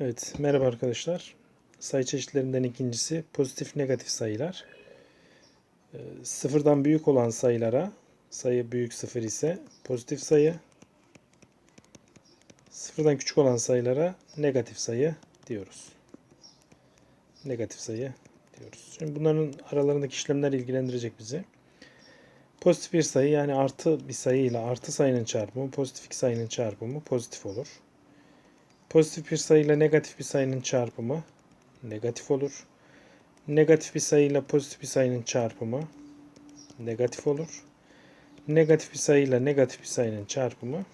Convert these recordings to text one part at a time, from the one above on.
Evet, merhaba arkadaşlar. Sayı çeşitlerinden ikincisi pozitif negatif sayılar. Ee, Sıfırdan büyük olan sayılara, sayı büyük sıfır ise pozitif sayı, sıfırdan küçük olan sayılara negatif sayı diyoruz. Negatif sayı diyoruz. Şimdi bunların aralarındaki işlemler ilgilendirecek bizi. Pozitif bir sayı yani artı bir sayı ile artı sayının çarpımı, pozitif iki sayının çarpımı pozitif olur. Pozitif bir sayıyla negatif bir sayının çarpımı negatif olur. Negatif bir sayıyla pozitif bir sayının çarpımı negatif olur. Negatif bir sayıyla negatif bir sayının çarpımı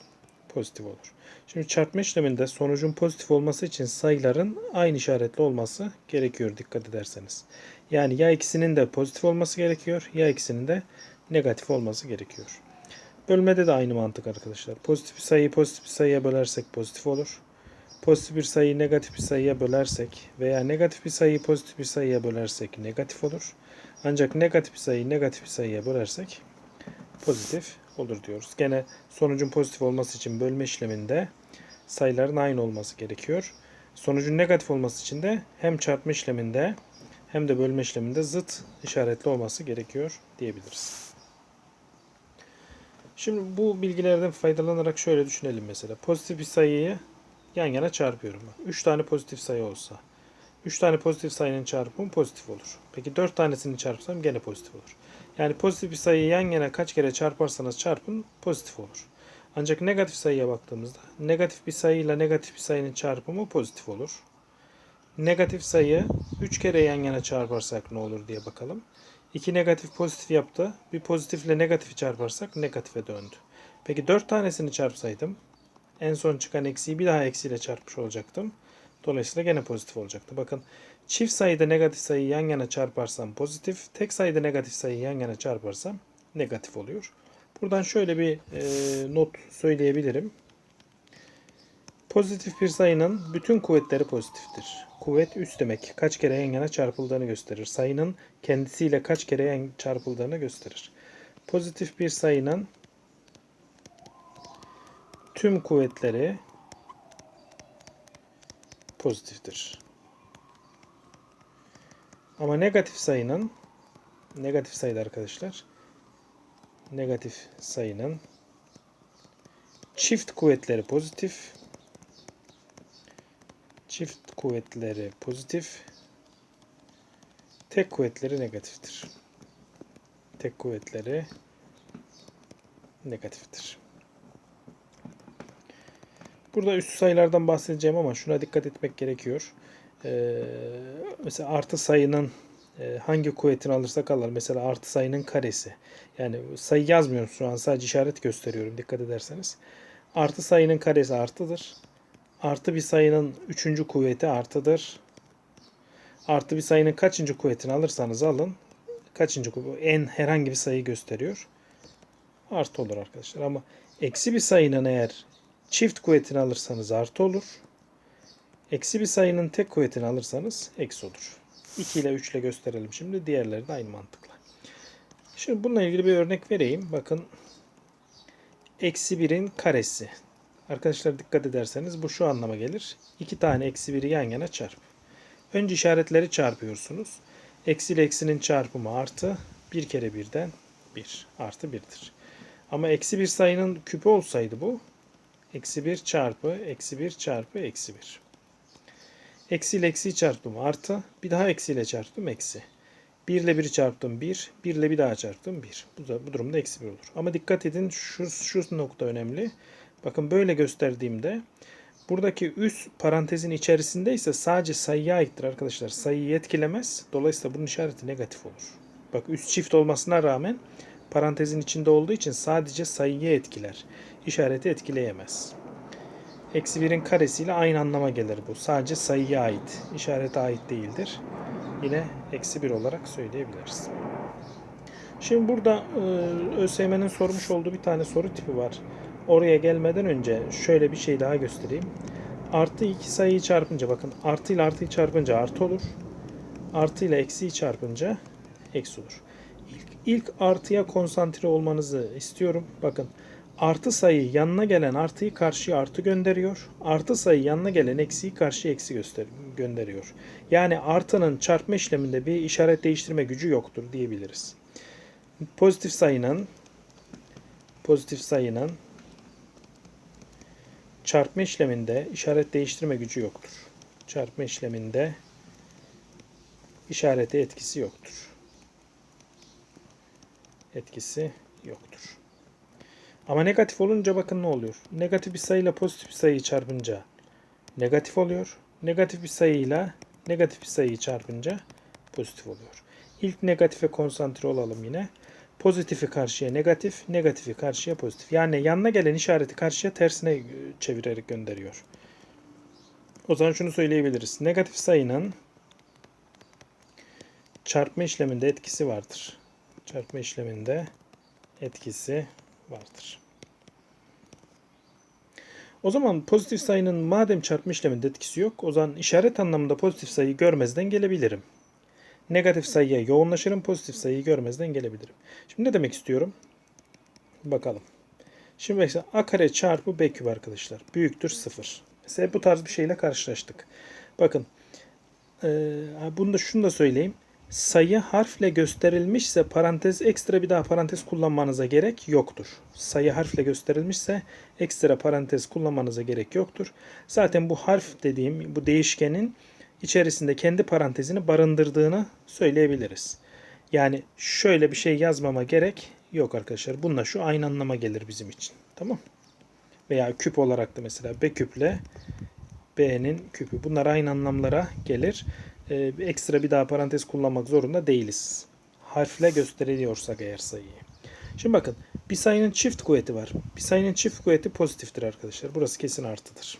pozitif olur. Şimdi çarpma işleminde sonucun pozitif olması için sayıların aynı işaretli olması gerekiyor dikkat ederseniz. Yani ya ikisinin de pozitif olması gerekiyor ya ikisinin de negatif olması gerekiyor. Bölmede de aynı mantık arkadaşlar. Pozitif bir sayıyı pozitif bir sayıya bölersek pozitif olur pozitif bir sayıyı negatif bir sayıya bölersek veya negatif bir sayıyı pozitif bir sayıya bölersek negatif olur. Ancak negatif bir sayıyı negatif bir sayıya bölersek pozitif olur diyoruz. Gene sonucun pozitif olması için bölme işleminde sayıların aynı olması gerekiyor. Sonucun negatif olması için de hem çarpma işleminde hem de bölme işleminde zıt işaretli olması gerekiyor diyebiliriz. Şimdi bu bilgilerden faydalanarak şöyle düşünelim mesela. Pozitif bir sayıyı yan yana çarpıyorum. 3 tane pozitif sayı olsa. 3 tane pozitif sayının çarpımı pozitif olur. Peki 4 tanesini çarpsam gene pozitif olur. Yani pozitif bir sayıyı yan yana kaç kere çarparsanız çarpın pozitif olur. Ancak negatif sayıya baktığımızda negatif bir sayıyla negatif bir sayının çarpımı pozitif olur. Negatif sayı 3 kere yan yana çarparsak ne olur diye bakalım. 2 negatif pozitif yaptı. Bir pozitifle negatifi çarparsak negatife döndü. Peki 4 tanesini çarpsaydım en son çıkan eksiği bir daha eksiyle çarpmış olacaktım. Dolayısıyla gene pozitif olacaktı. Bakın çift sayıda negatif sayıyı yan yana çarparsam pozitif, tek sayıda negatif sayıyı yan yana çarparsam negatif oluyor. Buradan şöyle bir e, not söyleyebilirim. Pozitif bir sayının bütün kuvvetleri pozitiftir. Kuvvet üst demek. Kaç kere yan yana çarpıldığını gösterir. Sayının kendisiyle kaç kere yan çarpıldığını gösterir. Pozitif bir sayının tüm kuvvetleri pozitiftir. Ama negatif sayının negatif sayıda arkadaşlar negatif sayının çift kuvvetleri pozitif çift kuvvetleri pozitif tek kuvvetleri negatiftir. Tek kuvvetleri negatiftir. Burada üstü sayılardan bahsedeceğim ama şuna dikkat etmek gerekiyor. Ee, mesela artı sayının e, hangi kuvvetini alırsak alır. Mesela artı sayının karesi. Yani sayı yazmıyorum şu an sadece işaret gösteriyorum dikkat ederseniz. Artı sayının karesi artıdır. Artı bir sayının üçüncü kuvveti artıdır. Artı bir sayının kaçıncı kuvvetini alırsanız alın. Kaçıncı kuvvet? En herhangi bir sayı gösteriyor. Artı olur arkadaşlar. Ama eksi bir sayının eğer Çift kuvvetini alırsanız artı olur. Eksi bir sayının tek kuvvetini alırsanız eksi olur. 2 ile 3 ile gösterelim şimdi. Diğerleri de aynı mantıkla. Şimdi bununla ilgili bir örnek vereyim. Bakın. Eksi 1'in karesi. Arkadaşlar dikkat ederseniz bu şu anlama gelir. 2 tane eksi 1'i yan yana çarp. Önce işaretleri çarpıyorsunuz. Eksi ile eksinin çarpımı artı. 1 kere 1'den 1 artı 1'dir. Ama eksi bir sayının küpü olsaydı bu Eksi 1 çarpı eksi 1 çarpı eksi 1. Eksi ile eksi çarptım artı. Bir daha eksi ile çarptım eksi. 1 ile 1'i çarptım 1. 1 ile bir daha çarptım 1. Bu, da, bu durumda eksi 1 olur. Ama dikkat edin şu, şu nokta önemli. Bakın böyle gösterdiğimde buradaki üst parantezin içerisinde ise sadece sayıya aittir arkadaşlar. Sayıyı etkilemez. Dolayısıyla bunun işareti negatif olur. Bak üst çift olmasına rağmen parantezin içinde olduğu için sadece sayıyı etkiler. İşareti etkileyemez. Eksi 1'in karesiyle aynı anlama gelir bu. Sadece sayıya ait. İşarete ait değildir. Yine eksi 1 olarak söyleyebiliriz. Şimdi burada e, ÖSYM'nin sormuş olduğu bir tane soru tipi var. Oraya gelmeden önce şöyle bir şey daha göstereyim. Artı iki sayıyı çarpınca bakın artı ile artıyı çarpınca artı olur. Artı ile eksiyi çarpınca eksi olur. İlk, ilk artıya konsantre olmanızı istiyorum. Bakın Artı sayı yanına gelen artıyı karşıya artı gönderiyor. Artı sayı yanına gelen eksiyi karşıya eksi göster gönderiyor. Yani artının çarpma işleminde bir işaret değiştirme gücü yoktur diyebiliriz. Pozitif sayının pozitif sayının çarpma işleminde işaret değiştirme gücü yoktur. Çarpma işleminde işarete etkisi yoktur. Etkisi yoktur. Ama negatif olunca bakın ne oluyor? Negatif bir sayıyla pozitif bir sayıyı çarpınca negatif oluyor. Negatif bir sayıyla negatif bir sayıyı çarpınca pozitif oluyor. İlk negatife konsantre olalım yine. Pozitifi karşıya negatif, negatifi karşıya pozitif. Yani yanına gelen işareti karşıya tersine e, çevirerek gönderiyor. O zaman şunu söyleyebiliriz. Negatif sayının çarpma işleminde etkisi vardır. Çarpma işleminde etkisi vardır. O zaman pozitif sayının madem çarpma işleminde etkisi yok, o zaman işaret anlamında pozitif sayıyı görmezden gelebilirim. Negatif sayıya yoğunlaşırım, pozitif sayıyı görmezden gelebilirim. Şimdi ne demek istiyorum? Bakalım. Şimdi mesela a kare çarpı b küp arkadaşlar. Büyüktür 0. Mesela bu tarz bir şeyle karşılaştık. Bakın. Ee, bunu da şunu da söyleyeyim. Sayı harfle gösterilmişse parantez ekstra bir daha parantez kullanmanıza gerek yoktur. Sayı harfle gösterilmişse ekstra parantez kullanmanıza gerek yoktur. Zaten bu harf dediğim bu değişkenin içerisinde kendi parantezini barındırdığını söyleyebiliriz. Yani şöyle bir şey yazmama gerek yok arkadaşlar. Bununla şu aynı anlama gelir bizim için. Tamam Veya küp olarak da mesela B küple B'nin küpü. Bunlar aynı anlamlara gelir. Ee, ekstra bir daha parantez kullanmak zorunda değiliz. Harfle gösteriliyorsak eğer sayıyı. Şimdi bakın bir sayının çift kuvveti var. Bir sayının çift kuvveti pozitiftir arkadaşlar. Burası kesin artıdır.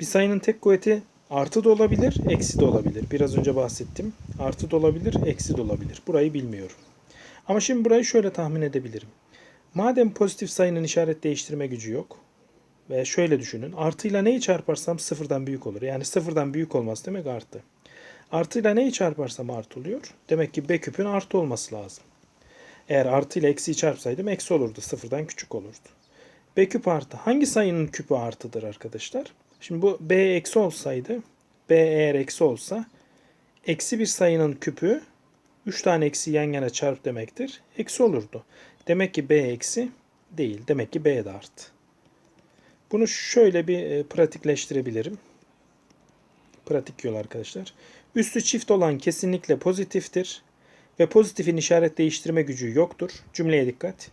Bir sayının tek kuvveti Artı da olabilir, eksi de olabilir. Biraz önce bahsettim. Artı da olabilir, eksi de olabilir. Burayı bilmiyorum. Ama şimdi burayı şöyle tahmin edebilirim. Madem pozitif sayının işaret değiştirme gücü yok. Ve şöyle düşünün. Artıyla neyi çarparsam sıfırdan büyük olur. Yani sıfırdan büyük olması demek artı. Artıyla neyi çarparsam artı oluyor. Demek ki B küpün artı olması lazım. Eğer artı ile eksiyi çarpsaydım eksi olurdu. Sıfırdan küçük olurdu. B küp artı. Hangi sayının küpü artıdır arkadaşlar? Şimdi bu b eksi olsaydı b eğer eksi olsa eksi bir sayının küpü 3 tane eksi yan yana çarp demektir. Eksi olurdu. Demek ki b eksi değil. Demek ki b de artı. Bunu şöyle bir e, pratikleştirebilirim. Pratik yol arkadaşlar. Üstü çift olan kesinlikle pozitiftir ve pozitifin işaret değiştirme gücü yoktur. Cümleye dikkat.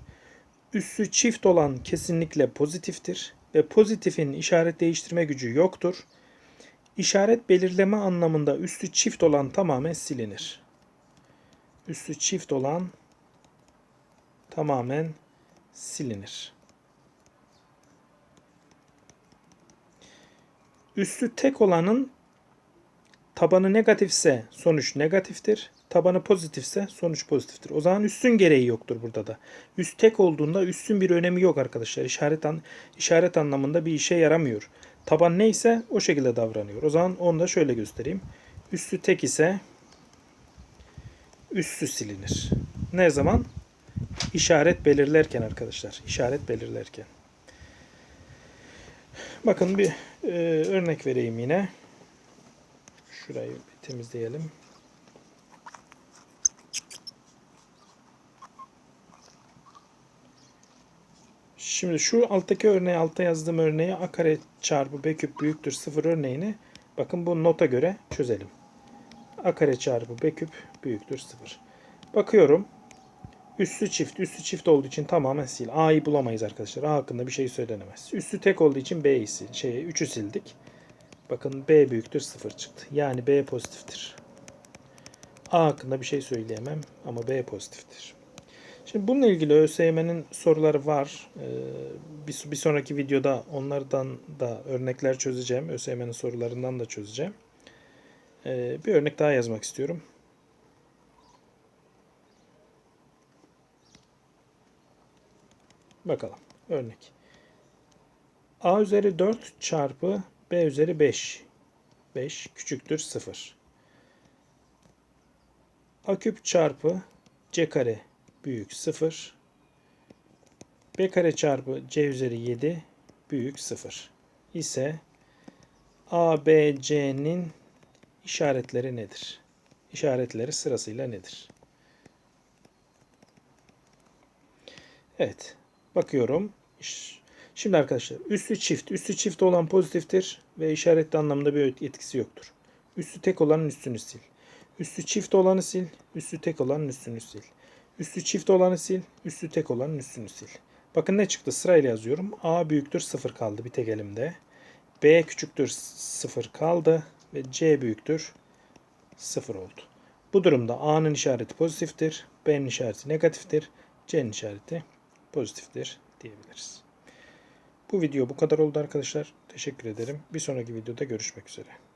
Üssü çift olan kesinlikle pozitiftir ve pozitifin işaret değiştirme gücü yoktur. İşaret belirleme anlamında üstü çift olan tamamen silinir. Üstü çift olan tamamen silinir. Üstü tek olanın tabanı negatifse sonuç negatiftir tabanı pozitifse sonuç pozitiftir. O zaman üstün gereği yoktur burada da. Üst tek olduğunda üstün bir önemi yok arkadaşlar. İşaret, an, işaret anlamında bir işe yaramıyor. Taban neyse o şekilde davranıyor. O zaman onu da şöyle göstereyim. Üstü tek ise üstü silinir. Ne zaman? İşaret belirlerken arkadaşlar. İşaret belirlerken. Bakın bir e, örnek vereyim yine. Şurayı bir temizleyelim. Şimdi şu alttaki örneği, altta yazdığım örneği a kare çarpı b küp büyüktür 0 örneğini bakın bu nota göre çözelim. a kare çarpı b küp büyüktür 0. Bakıyorum. Üssü çift. Üssü çift olduğu için tamamen sil. A'yı bulamayız arkadaşlar. A hakkında bir şey söylenemez. Üssü tek olduğu için B'yi sil. Şey, 3'ü sildik. Bakın B büyüktür 0 çıktı. Yani B pozitiftir. A hakkında bir şey söyleyemem ama B pozitiftir. Şimdi bununla ilgili ÖSYM'nin soruları var. Ee, bir, bir sonraki videoda onlardan da örnekler çözeceğim. ÖSYM'nin sorularından da çözeceğim. Ee, bir örnek daha yazmak istiyorum. Bakalım. Örnek. A üzeri 4 çarpı B üzeri 5. 5 küçüktür 0. A küp çarpı C kare büyük 0. B kare çarpı C üzeri 7 büyük 0 ise A, B, C'nin işaretleri nedir? İşaretleri sırasıyla nedir? Evet. Bakıyorum. Şimdi arkadaşlar üssü çift. Üssü çift olan pozitiftir ve işaretli anlamda bir etkisi yoktur. Üssü tek olanın üstünü sil. Üssü çift olanı sil. Üssü tek olanın üstünü sil. Üssü çift olanı sil. Üssü tek olanın üstünü sil. Bakın ne çıktı? Sırayla yazıyorum. A büyüktür 0 kaldı bir tek elimde. B küçüktür 0 kaldı. Ve C büyüktür 0 oldu. Bu durumda A'nın işareti pozitiftir. B'nin işareti negatiftir. C'nin işareti pozitiftir diyebiliriz. Bu video bu kadar oldu arkadaşlar. Teşekkür ederim. Bir sonraki videoda görüşmek üzere.